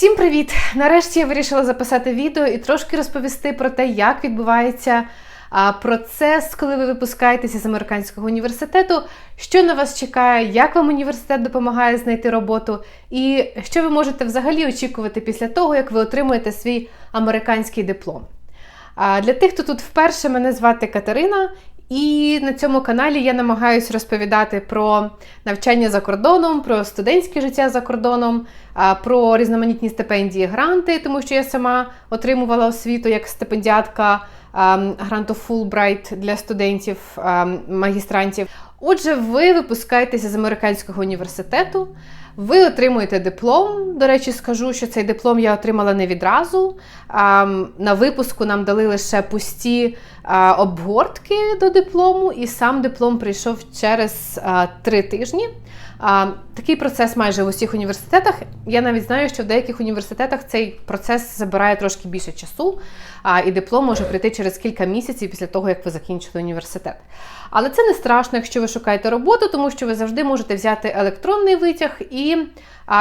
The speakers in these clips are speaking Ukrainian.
Всім привіт! Нарешті я вирішила записати відео і трошки розповісти про те, як відбувається процес, коли ви випускаєтеся з американського університету, що на вас чекає, як вам університет допомагає знайти роботу, і що ви можете взагалі очікувати після того, як ви отримуєте свій американський диплом. Для тих, хто тут вперше, мене звати Катерина. І на цьому каналі я намагаюся розповідати про навчання за кордоном, про студентське життя за кордоном, про різноманітні стипендії, гранти, тому що я сама отримувала освіту як стипендіатка гранту Fulbright для студентів, магістрантів. Отже, ви випускаєтеся з американського університету. Ви отримуєте диплом. До речі, скажу, що цей диплом я отримала не відразу. На випуску нам дали лише пусті обгортки до диплому, і сам диплом прийшов через три тижні. Такий процес майже в усіх університетах. Я навіть знаю, що в деяких університетах цей процес забирає трошки більше часу, і диплом може прийти через кілька місяців після того, як ви закінчили університет. Але це не страшно, якщо ви шукаєте роботу, тому що ви завжди можете взяти електронний витяг, і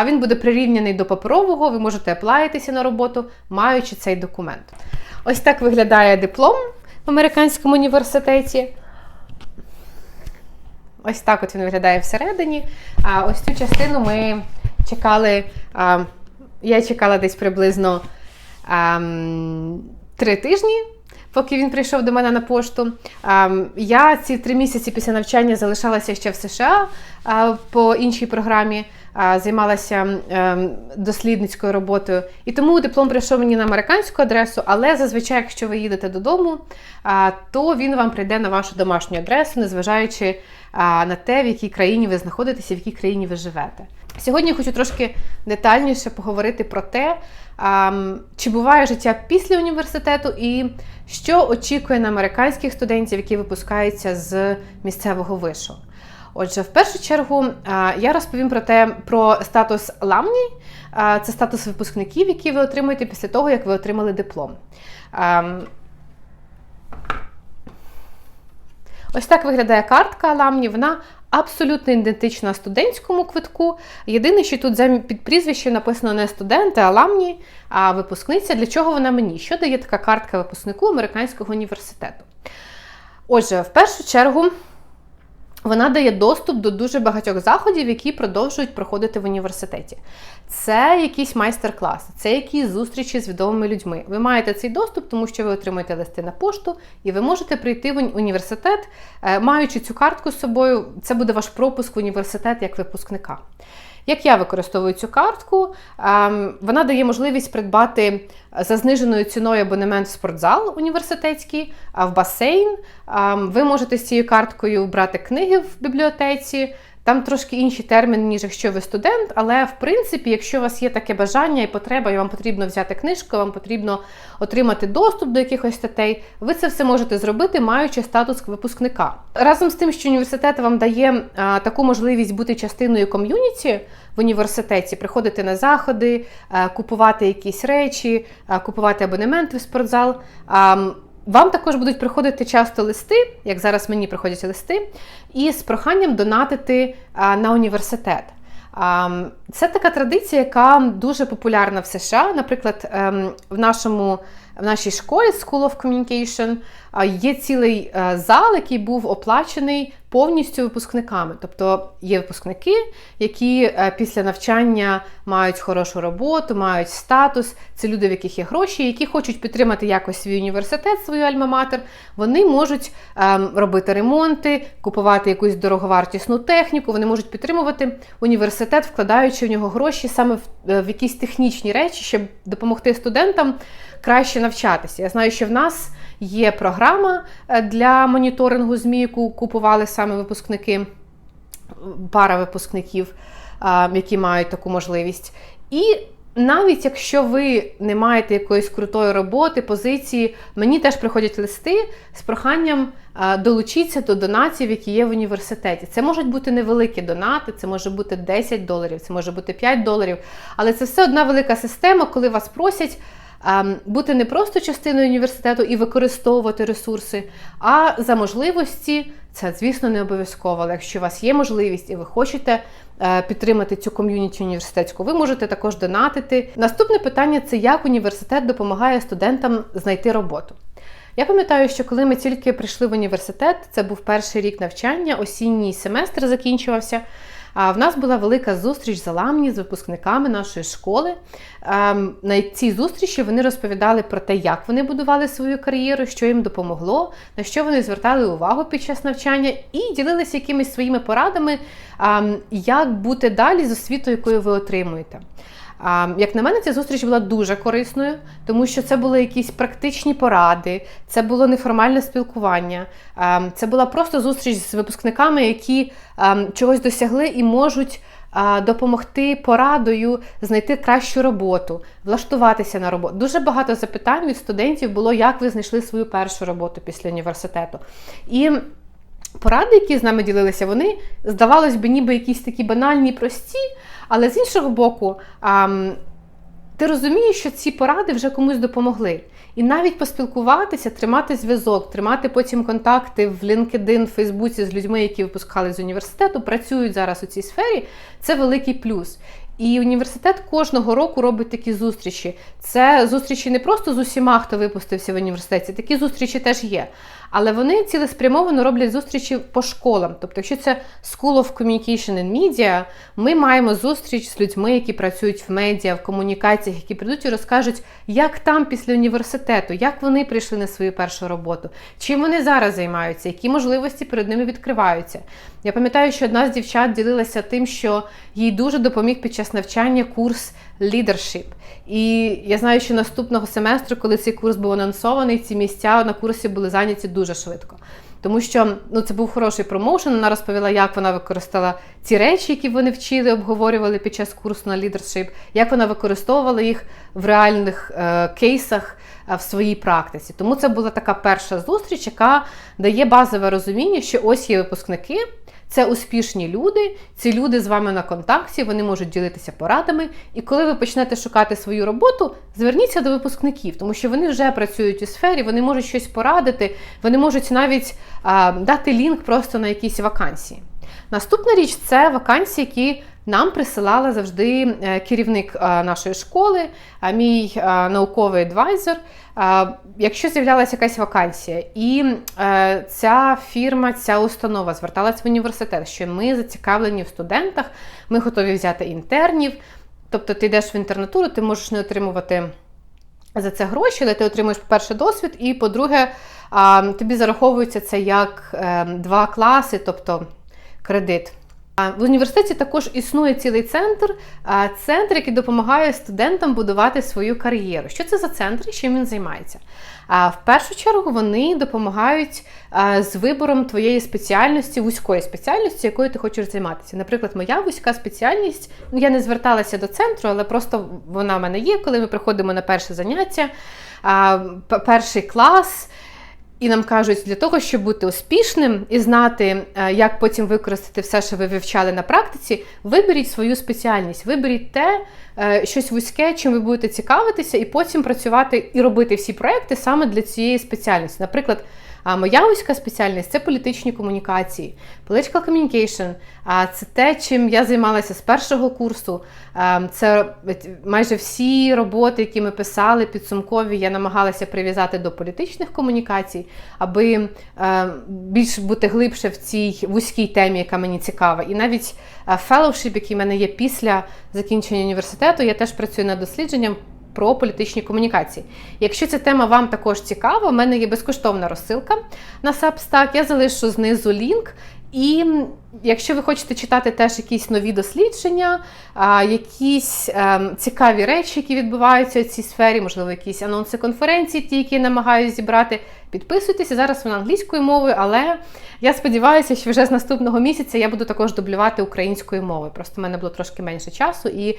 він буде прирівняний до паперового, ви можете аплаїтися на роботу, маючи цей документ. Ось так виглядає диплом в американському університеті. Ось так от він виглядає всередині. А ось цю частину ми чекали. А, я чекала десь приблизно а, три тижні, поки він прийшов до мене на пошту. Я ці три місяці після навчання залишалася ще в США по іншій програмі. Займалася ем, дослідницькою роботою, і тому диплом прийшов мені на американську адресу. Але зазвичай, якщо ви їдете додому, то він вам прийде на вашу домашню адресу, незважаючи на те, в якій країні ви знаходитеся, в якій країні ви живете. Сьогодні я хочу трошки детальніше поговорити про те, чи буває життя після університету і що очікує на американських студентів, які випускаються з місцевого вишу. Отже, в першу чергу я розповім про те, про статус ламні, це статус випускників, які ви отримуєте після того, як ви отримали диплом. Ось так виглядає картка ламні. Вона абсолютно ідентична студентському квитку. Єдине, що тут під прізвищем написано не студенти, а ламні, а випускниця. Для чого вона мені? Що дає така картка випускнику американського університету? Отже, в першу чергу. Вона дає доступ до дуже багатьох заходів, які продовжують проходити в університеті. Це якісь майстер-класи, це якісь зустрічі з відомими людьми. Ви маєте цей доступ, тому що ви отримуєте листи на пошту, і ви можете прийти в університет, е, маючи цю картку з собою. Це буде ваш пропуск в університет як випускника. Як я використовую цю картку, ем, вона дає можливість придбати за зниженою ціною абонемент в спортзал університетський, в басейн. Ем, ви можете з цією карткою брати книги в бібліотеці. Там трошки інші терміни, ніж якщо ви студент, але в принципі, якщо у вас є таке бажання і потреба, і вам потрібно взяти книжку, вам потрібно отримати доступ до якихось статей, ви це все можете зробити, маючи статус випускника. Разом з тим, що університет вам дає а, таку можливість бути частиною ком'юніті в університеті, приходити на заходи, а, купувати якісь речі, а, купувати абонементи в спортзал. А, вам також будуть приходити часто листи, як зараз мені приходять листи, і з проханням донатити на університет. Це така традиція, яка дуже популярна в США. Наприклад, ем, в нашому в нашій школі School of Communication є цілий е, зал, який був оплачений повністю випускниками. Тобто є випускники, які е, після навчання мають хорошу роботу, мають статус. Це люди, в яких є гроші, які хочуть підтримати якось свій університет, свою альма-матер. Вони можуть ем, робити ремонти, купувати якусь дороговартісну техніку. Вони можуть підтримувати університет, вкладаючи в нього гроші саме в, е, в якісь технічні речі, щоб допомогти студентам краще навчатися. Я знаю, що в нас є програма е, для моніторингу ЗМІ, яку купували саме випускники, пара випускників, які мають таку можливість. І навіть якщо ви не маєте якоїсь крутої роботи, позиції, мені теж приходять листи з проханням долучитися до донатів, які є в університеті. Це можуть бути невеликі донати, це може бути 10 доларів, це може бути 5 доларів. Але це все одна велика система, коли вас просять бути не просто частиною університету і використовувати ресурси, а за можливості, це, звісно, не обов'язково. Але якщо у вас є можливість і ви хочете е, підтримати цю ком'юніті університетську, ви можете також донатити. Наступне питання це як університет допомагає студентам знайти роботу. Я пам'ятаю, що коли ми тільки прийшли в університет, це був перший рік навчання, осінній семестр закінчувався. А в нас була велика зустріч з Аламні, з випускниками нашої школи. Ем, на цій зустрічі вони розповідали про те, як вони будували свою кар'єру, що їм допомогло, на що вони звертали увагу під час навчання, і ділилися якимись своїми порадами, ем, як бути далі з освітою, яку ви отримуєте. Як на мене, ця зустріч була дуже корисною, тому що це були якісь практичні поради, це було неформальне спілкування, це була просто зустріч з випускниками, які чогось досягли і можуть допомогти порадою знайти кращу роботу, влаштуватися на роботу. Дуже багато запитань від студентів було, як ви знайшли свою першу роботу після університету. І Поради, які з нами ділилися, вони, здавалось би, ніби якісь такі банальні, прості, але з іншого боку, ти розумієш, що ці поради вже комусь допомогли. І навіть поспілкуватися, тримати зв'язок, тримати потім контакти в LinkedIn, в Фейсбуці з людьми, які випускали з університету, працюють зараз у цій сфері, це великий плюс. І університет кожного року робить такі зустрічі. Це зустрічі не просто з усіма, хто випустився в університеті, такі зустрічі теж є. Але вони цілеспрямовано роблять зустрічі по школам. Тобто, якщо це School of Communication and Media, ми маємо зустріч з людьми, які працюють в медіа, в комунікаціях, які прийдуть і розкажуть, як там після університету, як вони прийшли на свою першу роботу, чим вони зараз займаються, які можливості перед ними відкриваються. Я пам'ятаю, що одна з дівчат ділилася тим, що їй дуже допоміг під час навчання курс Leadership. І я знаю, що наступного семестру, коли цей курс був анонсований, ці місця на курсі були зайняті дуже швидко. Тому що ну, це був хороший промоушен. Вона розповіла, як вона використала ці речі, які вони вчили, обговорювали під час курсу на лідершип, як вона використовувала їх в реальних е, кейсах е, в своїй практиці. Тому це була така перша зустріч, яка дає базове розуміння, що ось є випускники. Це успішні люди, ці люди з вами на контакті, вони можуть ділитися порадами. І коли ви почнете шукати свою роботу, зверніться до випускників, тому що вони вже працюють у сфері, вони можуть щось порадити, вони можуть навіть а, дати лінк просто на якісь вакансії. Наступна річ це вакансії, які нам присилала завжди е, керівник е, нашої школи, мій е, науковий адвайзер. Якщо з'являлася якась вакансія, і ця фірма, ця установа зверталася в університет, що ми зацікавлені в студентах, ми готові взяти інтернів. Тобто ти йдеш в інтернатуру, ти можеш не отримувати за це гроші, але ти отримуєш, по-перше, досвід, і по-друге, тобі зараховується це як два класи, тобто кредит. В університеті також існує цілий центр, центр, який допомагає студентам будувати свою кар'єру. Що це за центр і чим він займається? В першу чергу вони допомагають з вибором твоєї спеціальності, вузької спеціальності, якою ти хочеш займатися. Наприклад, моя вузька спеціальність, ну я не зверталася до центру, але просто вона в мене є, коли ми приходимо на перше заняття, перший клас. І нам кажуть, для того, щоб бути успішним і знати, е, як потім використати все, що ви вивчали на практиці, виберіть свою спеціальність, виберіть те, е, щось вузьке, чим ви будете цікавитися, і потім працювати і робити всі проекти саме для цієї спеціальності. Наприклад. А моя вузька спеціальність це політичні комунікації, political communication. Це те, чим я займалася з першого курсу. Це майже всі роботи, які ми писали, підсумкові, я намагалася прив'язати до політичних комунікацій, аби більш бути глибше в цій вузькій темі, яка мені цікава. І навіть феллоушип, який в мене є після закінчення університету, я теж працюю над дослідженням про політичні комунікації. Якщо ця тема вам також цікава, у мене є безкоштовна розсилка на Substack, Я залишу знизу лінк. І якщо ви хочете читати теж якісь нові дослідження, якісь ем, цікаві речі, які відбуваються у цій сфері, можливо, якісь анонси конференції, ті, які я намагаюся зібрати, підписуйтеся. Зараз вона англійською мовою, але я сподіваюся, що вже з наступного місяця я буду також дублювати українською мовою. Просто в мене було трошки менше часу, і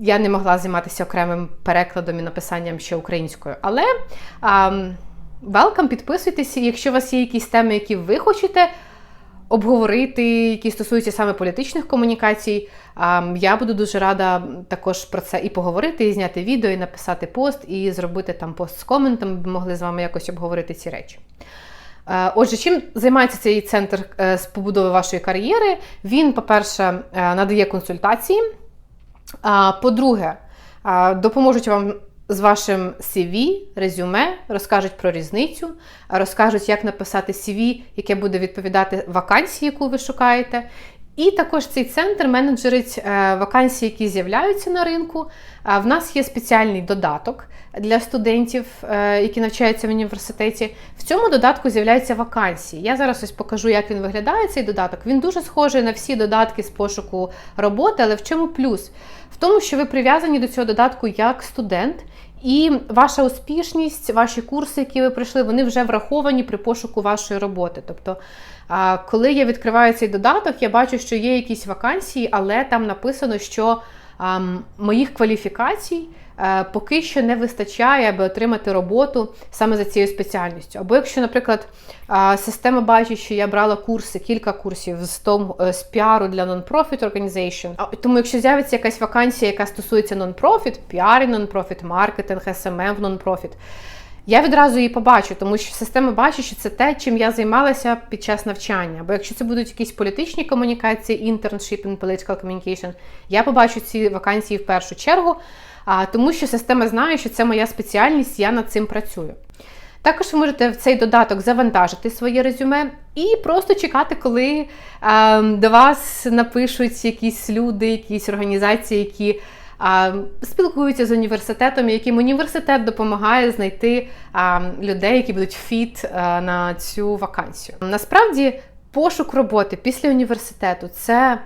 я не могла займатися окремим перекладом і написанням ще українською. Але welcome, підписуйтесь, якщо у вас є якісь теми, які ви хочете обговорити, які стосуються саме політичних комунікацій. Я буду дуже рада також про це і поговорити, і зняти відео, і написати пост, і зробити там пост з коментом, ми могли з вами якось обговорити ці речі. Е, отже, чим займається цей центр е, з побудови вашої кар'єри? Він, по-перше, е, надає консультації. По-друге, допоможуть вам з вашим CV, резюме, розкажуть про різницю, розкажуть, як написати CV, яке буде відповідати вакансії, яку ви шукаєте. І також цей центр менеджерить е, вакансії, які з'являються на ринку. В нас є спеціальний додаток для студентів, е, які навчаються в університеті. В цьому додатку з'являються вакансії. Я зараз ось покажу, як він виглядає, цей додаток. Він дуже схожий на всі додатки з пошуку роботи, але в чому плюс? В тому, що ви прив'язані до цього додатку як студент. І ваша успішність, ваші курси, які ви пройшли, вони вже враховані при пошуку вашої роботи. Тобто, коли я відкриваю цей додаток, я бачу, що є якісь вакансії, але там написано, що моїх кваліфікацій Е, поки що не вистачає, аби отримати роботу саме за цією спеціальністю. Або якщо, наприклад, система бачить, що я брала курси, кілька курсів з том, е, з піару для non-profit organization, тому якщо з'явиться якась вакансія, яка стосується non-profit, піар, non-profit, маркетинг, SMM в non-profit, я відразу її побачу, тому що система бачить, що це те, чим я займалася під час навчання. Бо якщо це будуть якісь політичні комунікації, internship and political communication, я побачу ці вакансії в першу чергу тому що система знає, що це моя спеціальність, я над цим працюю. Також ви можете в цей додаток завантажити своє резюме і просто чекати, коли а, до вас напишуть якісь люди, якісь організації, які спілкуються з університетом, яким університет допомагає знайти людей, які будуть фіт на цю вакансію. Насправді, пошук роботи після університету це.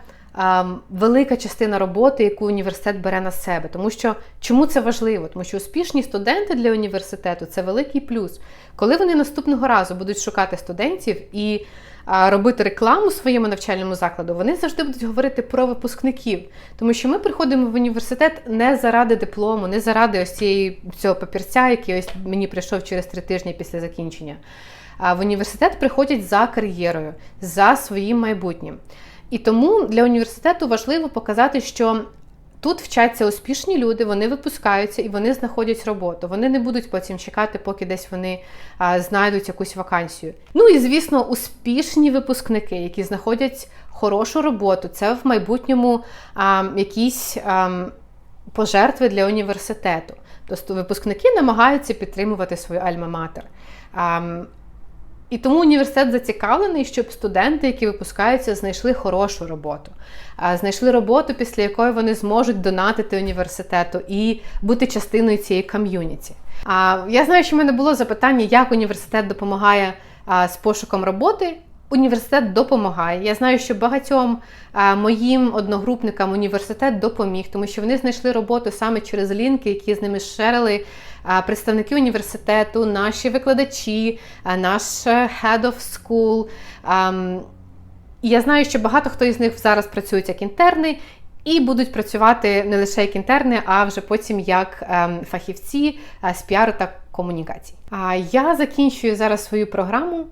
Велика частина роботи, яку університет бере на себе. Тому що чому це важливо? Тому що успішні студенти для університету це великий плюс. Коли вони наступного разу будуть шукати студентів і робити рекламу своєму навчальному закладу, вони завжди будуть говорити про випускників. Тому що ми приходимо в університет не заради диплому, не заради ось цієї цього папірця, який ось мені прийшов через три тижні після закінчення. А в університет приходять за кар'єрою, за своїм майбутнім. І тому для університету важливо показати, що тут вчаться успішні люди, вони випускаються і вони знаходять роботу. Вони не будуть потім чекати, поки десь вони а, знайдуть якусь вакансію. Ну і звісно, успішні випускники, які знаходять хорошу роботу. Це в майбутньому а, якісь а, пожертви для університету. Тобто випускники намагаються підтримувати свою альма-матер. І тому університет зацікавлений, щоб студенти, які випускаються, знайшли хорошу роботу, знайшли роботу, після якої вони зможуть донатити університету і бути частиною цієї ком'юніті. Я знаю, що в мене було запитання, як університет допомагає з пошуком роботи. Університет допомагає. Я знаю, що багатьом моїм одногрупникам університет допоміг, тому що вони знайшли роботу саме через лінки, які з ними шерили представники університету, наші викладачі, наш head of school. І я знаю, що багато хто із них зараз працюють як інтерни. І будуть працювати не лише як інтерни, а вже потім як ем, фахівці з піару та комунікацій. А я закінчую зараз свою програму.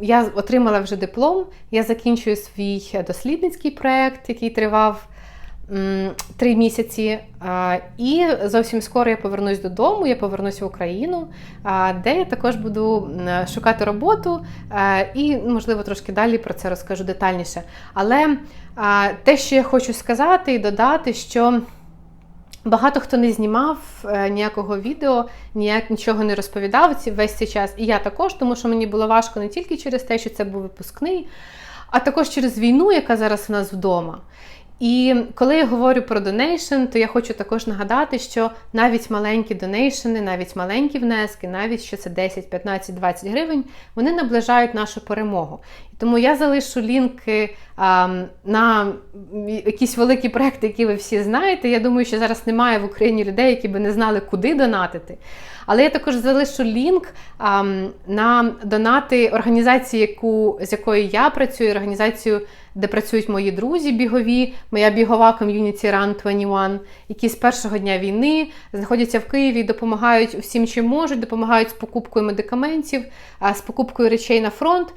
Я отримала вже диплом. Я закінчую свій дослідницький проєкт, який тривав три місяці. І зовсім скоро я повернусь додому, я повернусь в Україну, де я також буду шукати роботу і, можливо, трошки далі про це розкажу детальніше. Але те, що я хочу сказати і додати, що. Багато хто не знімав е, ніякого відео, ніяк нічого не розповідав весь цей час. І я також, тому що мені було важко не тільки через те, що це був випускний, а також через війну, яка зараз у нас вдома. І коли я говорю про донейшн, то я хочу також нагадати, що навіть маленькі донейшени, навіть маленькі внески, навіть що це 10, 15, 20 гривень, вони наближають нашу перемогу. Тому я залишу лінки а, на якісь великі проекти, які ви всі знаєте. Я думаю, що зараз немає в Україні людей, які би не знали, куди донатити. Але я також залишу лінк а, на донати організації, яку, з якою я працюю, організацію де працюють мої друзі бігові, моя бігова ком'юніті Run 21, які з першого дня війни знаходяться в Києві, допомагають всім, чим можуть, допомагають з покупкою медикаментів, з покупкою речей на фронт.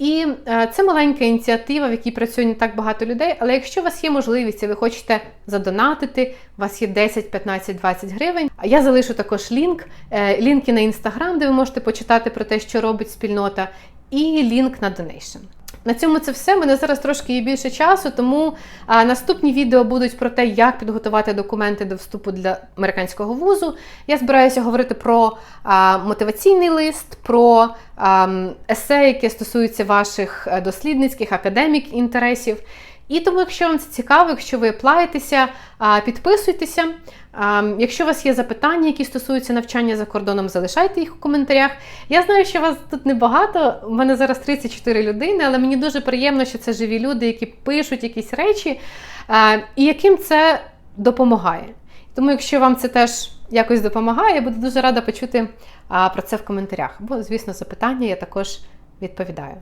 І е, це маленька ініціатива, в якій працює не так багато людей. Але якщо у вас є можливість і ви хочете задонатити, у вас є 10, 15, 20 гривень. А я залишу також лінк, е, лінки на інстаграм, де ви можете почитати про те, що робить спільнота, і лінк на донейшн. На цьому це все. Мене зараз трошки є більше часу, тому наступні відео будуть про те, як підготувати документи до вступу для американського вузу. Я збираюся говорити про а, мотиваційний лист, про а, есе, яке стосується ваших е, дослідницьких академік інтересів. І тому, якщо вам це цікаво, якщо ви плаєтеся, підписуйтеся. Якщо у вас є запитання, які стосуються навчання за кордоном, залишайте їх у коментарях. Я знаю, що вас тут небагато. У мене зараз 34 людини, але мені дуже приємно, що це живі люди, які пишуть якісь речі, і яким це допомагає. Тому, якщо вам це теж якось допомагає, я буду дуже рада почути про це в коментарях. Бо, звісно, запитання я також відповідаю.